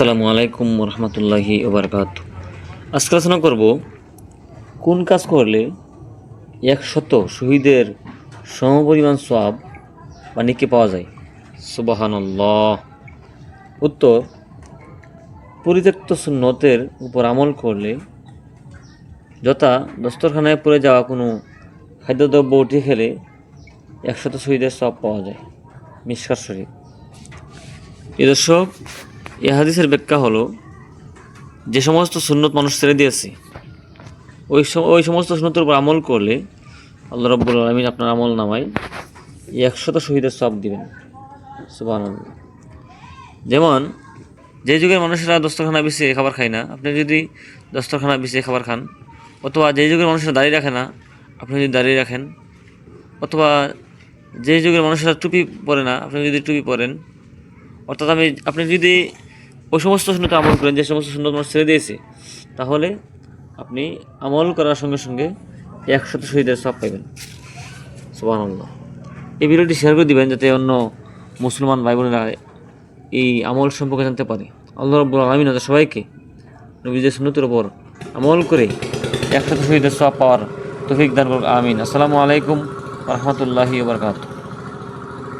আসসালামু আলাইকুম রহমতুল্লাহি ওবরকাত। আজকে আলোচনা করব কোন কাজ করলে একশত শহীদের সমপরিমাণ সব বা নিকে পাওয়া যায়? সুবাহানল্লাহ। উত্তর, পরিত্যক্ত সুন্নতের উপর আমল করলে যথা দস্তরখানায় পড়ে যাওয়া কোনো খাদ্যদ্রব্য উঠে খেলে একশত শহীদের সব পাওয়া যায়। মিসকার শরীফ। এ দর্শক এ হাদিসের ব্যাখ্যা হলো, যে সমস্ত সুন্নত মানুষ ছেড়ে দিয়েছে, ওই ওই সমস্ত সুন্নতের উপর আমল করলে আল্লাহ রব্বুল আলমিন আপনার আমল নামায় একশত শহীদের সব দিবেন। সুবাহ যেমন, যে যুগের মানুষেরা দস্তরখানা বিছিয়ে খাবার খায় না, আপনি যদি দস্তরখানা বিছিয়ে খাবার খান, অথবা যে যুগের মানুষেরা দাঁড়িয়ে রাখে না, আপনি যদি দাঁড়িয়ে রাখেন, অথবা যে যুগের মানুষেরা টুপি পরে না, আপনি যদি টুপি পরেন, অর্থাৎ আমি, আপনি যদি ওই সমস্ত সুন্নত আমল করেন, যে সমস্ত সুন্নত মানুষ ছেড়ে দিয়েছে, তাহলে আপনি আমল করার সঙ্গে সঙ্গে একশত শহীদের সব পাইবেন। সুবাহ এই ভিডিওটি শেয়ার করে দিবেন যাতে অন্য মুসলমান ভাই বোনেরা এই আমল সম্পর্কে জানতে পারে। আল্লাহ রব্বুল আলমিন সবাইকে নবীদের সুন্নতের ওপর আমল করে একশত শহীদের সব পাওয়ার তৌফিক দান করুক আমিন। আসসালামু আলাইকুম রহমতুল্লাহি ওবরকাত